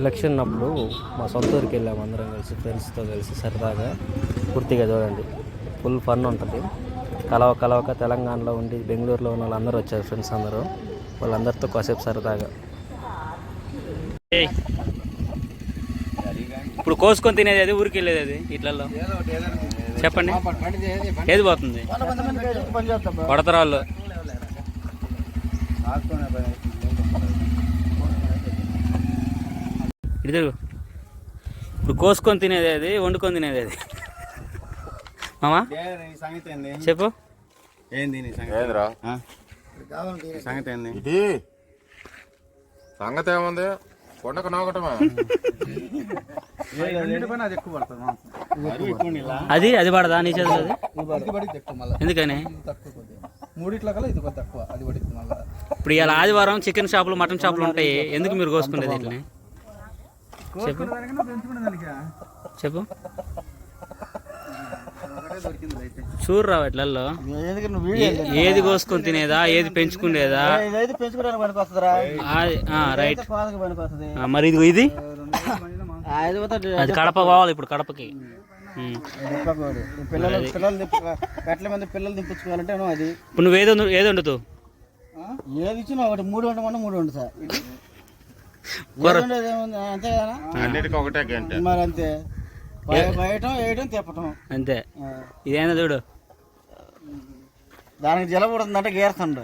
Election అప్పుడు మా సొంత ఊరికి వెళ్ళాము అందరం కలిసి ఫ్రెండ్స్తో కలిసి సరదాగా. పూర్తిగా చూడండి. ఫుల్ ఫన్ ఉంటుంది. కలవ కలవక తెలంగాణలో ఉండి బెంగళూరులో ఉన్న వాళ్ళందరూ వచ్చారు ఫ్రెండ్స్ అందరూ. వాళ్ళందరితో కాసేపు సరదాగా. ఇప్పుడు కోసుకొని తినేది అది ఊరికి వెళ్ళేది అది ఇట్లలో చెప్పండి. ఏది పోతుంది? కొడతరాళ్ళు ఇటు తిరుగు. ఇప్పుడు కోసుకొని తినేది అది వండుకొని తినేది అది మామా? చెప్పు. ఏంది నీ సంగతి? ఏంది? ఇది. సంగతి ఏముంది? కొండకు నోకటమా. అది అది అది పడదా నీ చేతులు ఎందుకని? ఇప్పుడు ఇలా ఆదివారం చికెన్ షాపులు మటన్ షాపులు ఉంటాయి. ఎందుకు మీరు కోసుకునేది ఇట్లని చెప్పు. చెప్పు. దొరికింది అయితే చూడు రావు ఇట్లలో ఎందుకు నువ్వు ఏ- ఏది కోసుకొని తినేదా? ఏది పెంచుకునేదా రైట్ మరి ఇది. ఇది అది పోతే అది కడప పోవాలి ఇప్పుడు కడపకి. పిల్లలు పిల్లలు కట్ల మంది పిల్లలు దింపించుకోవాలంటే నువ్వు అది. ఇప్పుడు నువ్వు ఏది ఏది వండుతావు ఏది ఇచ్చినా ఒకటి మూడు వండమన్నా మూడు వండు సార్ కూర ఏది వండేది ఏముంది? అంతే కదా అన్నిటికీ ఒకటే గంట. మరి అంతే బయ- బయటం తిప్పటం. అంతే. ఇదేనా చూడు. దానికి జల పడుతుందంటే గేరుతుండ్రు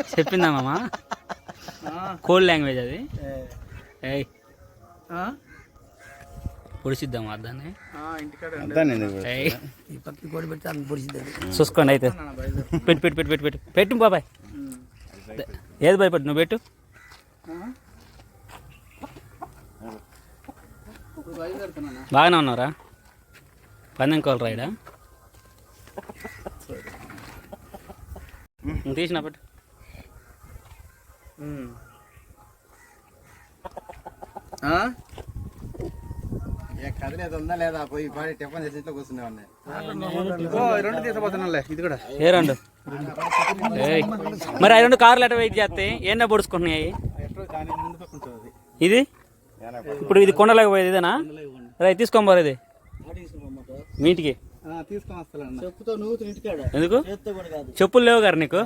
చెప్పిందా మామ? కోల్డ్ లాంగ్వేజ్ అది. ఏయ్. పొడిచిద్దాం? దాన్ని ఏయ్ చూసుకోండి అయితే. పెట్టు పెట్టు పెట్టు పెట్టు పెట్టు. పెట్టు బాబాయ్. ఏది భయపడు నువ్వు పెట్టు. బాగానే ఉన్నారా? పందెం కోల్ రైడా తీసిన పెట్టు. కదిలేదు ఉందా లేదా? పోయి పాడి టిఫిన్ చేసి కూర్చునేవాడిని రెండు తీసుకుపోతున్నాలే ఇది కూడా. ఏ రెండు. మరి ఆ రెండు కార్లు ఎట్లా వెయిట్ చేస్తే ఏనా పొడుచుకుంటున్నాయి ఇది? ఇప్పుడు ఇది కొండలేక పోయేది ఇదేనా? రే తీసుకోని పోరు ఇది. మీ ఇంటికి? తీసుకొని వస్తాను చెప్పుతో నువ్వు ఇంటికాడ. ఎందుకు? చేత్తో కూడా కాదు. చెప్పులు లేవు గారు నీకు?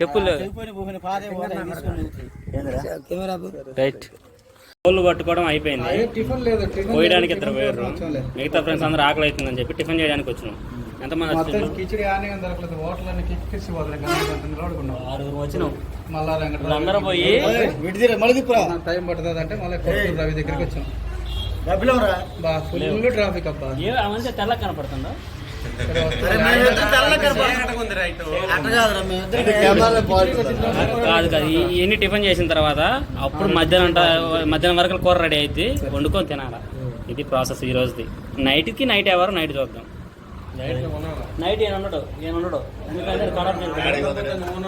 చెప్పులు రైట్. కోళ్ళు పట్టుకోవడం అయిపోయింది. టిఫిన్ లేదు పోయడానికి ఇద్దరు పోయారు. మిగతా ఫ్రెండ్స్ అందరూ ఆకలి అవుతుందని చెప్పి టిఫిన్ చేయడానికి వచ్చినాం. ఎంతమంది మొత్తం వచ్చినారు కిచిడి ఆనే దొరకలేదు. హోటల్ అన్ని కిక్కిసి పోతుంది గంట నిలబడుకున్నాం ఆరుగురు వచ్చినాం. మళ్ళా ఇప్పుడు అందరూ పోయి విడిదిరే మళ్ళీ తిప్పురా. టైం పడుతుంది అంటే మళ్ళీ కొత్తూరు రవి దగ్గరికి వచ్చాం. డబ్బులు రా బా ఫుల్ ట్రాఫిక్ అబ్బా. ఏ ఆ మంచి తెల్ల కనపడుతుందా? కాదు కాదు ఇవన్నీ టిఫిన్ చేసిన తర్వాత అప్పుడు మధ్యాహ్నం అంట- మధ్యాహ్నం వరకు కూర రెడీ అయితే వండుకొని తినాలా? ఇది ప్రాసెస్ ఈ రోజుది. నైట్కి నైట్ ఎవరు నైట్ చూద్దాం. నైట్ ఏం ఉండడు ఏం ఉండడు. ఎందుకంటే కడప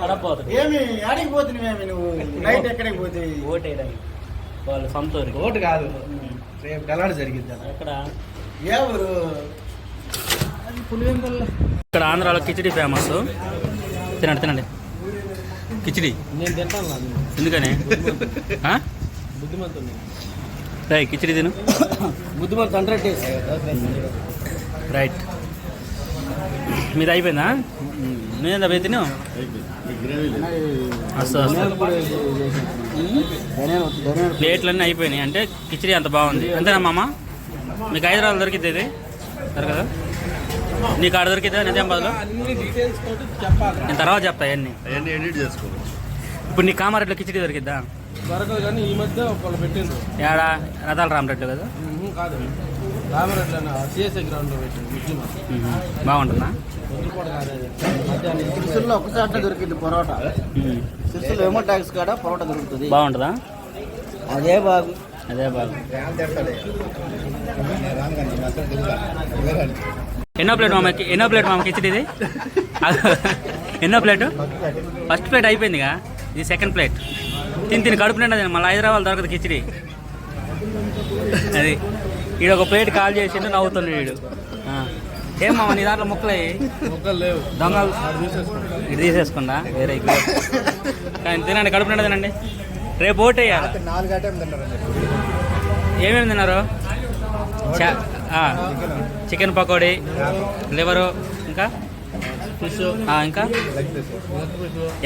కడప పోతుంది ఏమి ఆడికి పోతున్నావేమి నువ్వు? నైట్ ఎక్కడికి పోతే ఓటు వేయడానికి. వాళ్ళు సొంత ఊరికి. ఓటు కాదు. రేపు గలాడు జరిగింది ఎక్కడ? ఏ ఊరు? ఇక్కడ ఆంధ్రాలో కిచిడి ఫేమస్. తినండి తినండి. కిచిడి. నేను తింటాను ఎందుకని? రైట్ కిచిడి తిను. బుద్ధిమంతు హండ్రెడ్ డేస్ రైట్. మీది అయిపోయిందా? నేను వస్తా వస్తా ప్లేట్లన్నీ అయిపోయినాయి. అంటే కిచిడి అంత బాగుంది. అంతేనా మామ? మీకు హైదరాబాద్ దొరికిద్ది ఇది? దొరకదా? నీకు ఆడ దొరికిద్దా నిజామాబాద్లో? నేను తర్వాత చెప్తా అవన్నీ. ఇప్పుడు నీ కామారెడ్డిలో కిచిడి దొరికిద్దా? దొరకదు కానీ ఈ మధ్య ఒకళ్ళు పెట్టిండ్రు. ఏడా రథాల రామరెడ్డి కదా? కాదు. రామరెడ్డి అన్న సిఎస్ఐ గ్రౌండ్లో మ్మ్. బాగుంటుందా. సిరిసిల్లో ఒకసారి దొరికింది పరోటా. సిరిసిల్లో ఏమో ట్యాక్స్ కాడ పరోటా దొరుకుతుంది. బాగుంటుందా? అదే బాగు అదే బాగా ఎన్నో ప్లేట్ మామ ఎన్నో ప్లేట్ మామ కిచిడి ఇది? ఎన్నో ప్లేట్? ఫస్ట్ ప్లేట్ అయిపోయిందిగా ఇది సెకండ్ ప్లేట్. తిని తిని కడుపు నిండా. మళ్ళీ హైదరాబాద్ దొరకదు కిచిడి. అది. ఈడు ఒక ప్లేట్ కాల్ చేసిండు నవ్వుతుండు వీడు. ఏం మామ నీ దాంట్లో ముక్కలే మొక్కలు లేవు. దొంగలు. ఇది తీసేసుకుండా వేరే కానీ తినండి కడుపు నిండా తినండి. రేపు ఓటు వేయాలి? ఏమేమి తిన్నారు? చికెన్ పకోడీ లివరు ఇంకా? ఫిష్. ఆ, ఇంకా?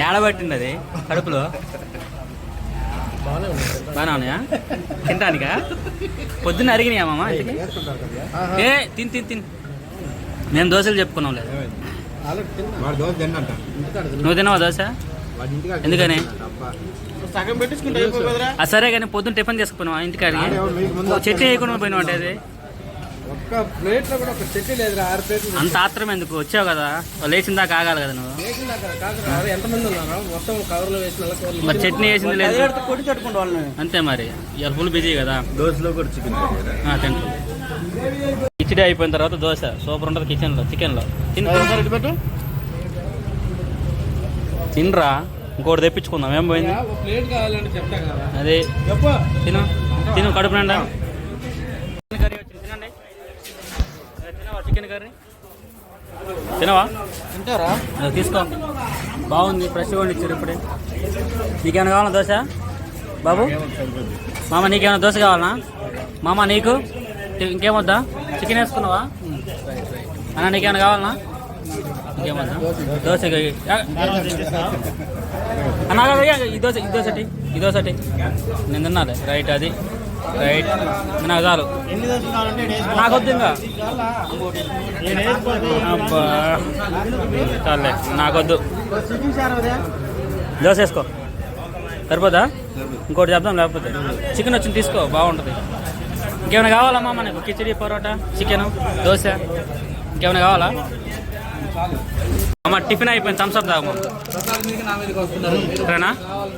ఏడబట్టింది అది? కడుపులో? బాగా ఉన్నాయా? తింటానికా పొద్దున్న అరిగినాయా మామ? ఏ తిని తిని తిని. నేను దోశలు చెప్పుకున్నాం లేదు. ఇంటికాడ నువ్వు తిన్నావా దోశ? వాడి ఇంటికాడ ఎందుకని? సరే కానీ పొద్దున్న టిఫిన్ మీకు ముందు చట్నీ వేయకుండా పోయినావు అంటే అది? ఒక్క ప్లేట్లో కూడా ఒక చెట్టు లేదురా ఆరు ప్లేట్లు అంత ఆత్రం ఎందుకు? వచ్చావు కదా. లేచిన దాకా ఆగాలి కదా నువ్వు. మరి చట్నీ వేసింది లేదు. అంతే మరి. ఇవాళ ఫుల్ బిజీ కదా. దోశలో కూడా చికెన్ తింటా కిచిడి అయిపోయిన తర్వాత దోశ. సూపర్ ఉంటుంది కిచెన్లో చికెన్లో తిని ఇటు పెట్టు. తినరా? ఇంకోటి తెప్పించుకుందాం. ఏం పోయింది? అదే తిను. తిను కడుపు నిండా. చికెన్ కర్రీ వచ్చింది. తినండి. ఏ, తినవా చికెన్ కర్రీ? తినవా? తింటారా? తీసుకో. బాగుంది ఫ్రెష్గా వండి ఇచ్చారు ఇప్పుడే. నీకేమైనా కావాలా దోశ? బాబు? మామ నీకేమైనా దోశ కావాలనా మామ నీకు? ఇంకేమొద్దా చికెన్ వేసుకున్నావా? అన్న నీకేమైనా కావాలనా? ఇంకేమొద్దా దోశ అన్న ఈ దోశ ఈ దోశ ఈ దోశ. నేను తిన్నాలే. రైట్ అది. రైట్. నాకు చాలు. నాకు వద్దు ఇంకా. అబ్బా. చాలే నాకొద్దు దోశ వేసుకో. సరిపోదా? ఇంకోటి చెప్దాం లేకపోతే. చికెన్ వచ్చింది తీసుకో బాగుంటుంది. ఇంకేమైనా కావాలమ్మా మనకు? కిచడీ పరోటా చికెన్ దోశ? ఇంకేమైనా కావాలా? అమ్మ టిఫిన్ అయిపోయింది. థమ్స్అప్ తాగమ్మ సరేనా?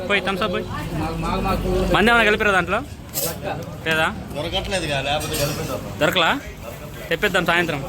పోయి థమ్స్అప్ పోయి. మంది ఏమైనా కలిపిరా దాంట్లో? లేదా? దొరకలా? తెప్పిద్దాం సాయంత్రం.